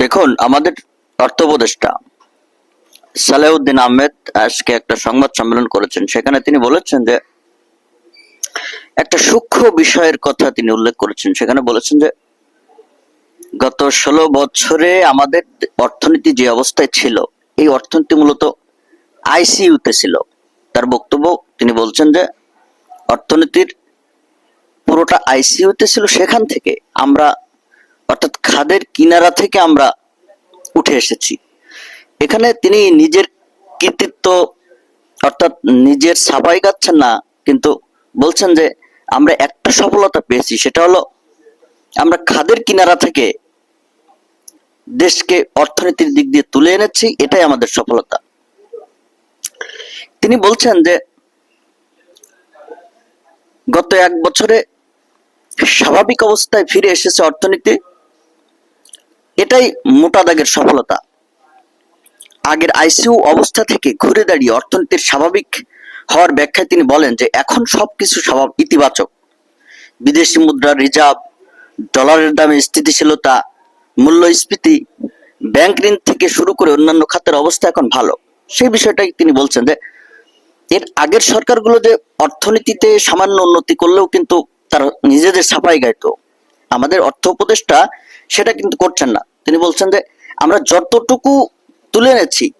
দেখুন, আমাদের অর্থ উপদেষ্টা সালেউদ্দিন আহমেদ আজকে একটা সংবাদ সম্মেলন করেছেন। সেখানে তিনি বলেছেন যে, একটা সূক্ষ্ম বিষয়ের কথা তিনি উল্লেখ করেছেন। সেখানে বলেছেন যে, গত ষোলো বছরে আমাদের অর্থনীতি যে অবস্থায় ছিল, এই অর্থনীতি মূলত আইসিইউতে ছিল। তার বক্তব্য তিনি বলছেন যে, অর্থনীতির পুরোটা আইসিইউতে ছিল সেখান থেকে। আমরা অর্থাৎ খাদের কিনারা থেকে আমরা উঠে এসেছি। এখানে তিনি নিজের কৃতিত্ব অর্থাৎ নিজের সাফাই গাচ্ছেন না, কিন্তু বলছেন যে আমরা একটা সফলতা পেয়েছি, সেটা হলো আমরা খাদের কিনারা থেকে দেশকে অর্থনীতির দিক দিয়ে তুলে এনেছি, এটাই আমাদের সফলতা। তিনি বলছেন যে গত এক বছরে স্বাভাবিক অবস্থায় ফিরে এসেছে অর্থনীতি এটাই মোটা দাগের সফলতা। আগের আইসিইউ অবস্থা থেকে ঘুরে দাঁড়িয়ে অর্থনীতির স্বাভাবিক হওয়ার ব্যাখ্যায় তিনি বলেন যে, এখন সবকিছু স্বভাব ইতিবাচক। বিদেশি মুদ্রার রিজার্ভ, ডলারের দামে স্থিতিশীলতা, মূল্যস্ফীতি, ব্যাংক ঋণ থেকে শুরু করে অন্যান্য খাতের অবস্থা এখন ভালো। সেই বিষয়টাই তিনি বলছেন যে, এর আগের সরকারগুলো যে অর্থনীতিতে সামান্য উন্নতি করলেও কিন্তু তার নিজেদের ছাপাই গাইতো। আমাদের অর্থ উপদেষ্টা সেটা কিন্তু করছেন না। তিনি বলছেন যে, আমরা যতটুকু তুলে এনেছি,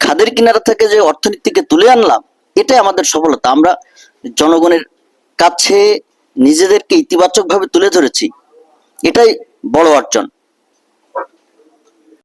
খাদের কিনারা থেকে যে অর্থনীতিকে তুলে আনলাম, এটাই আমাদের সফলতা। আমরা জনগণের কাছে নিজেদেরকে ইতিবাচকভাবে তুলে ধরেছি। এটাই বড় অর্জন।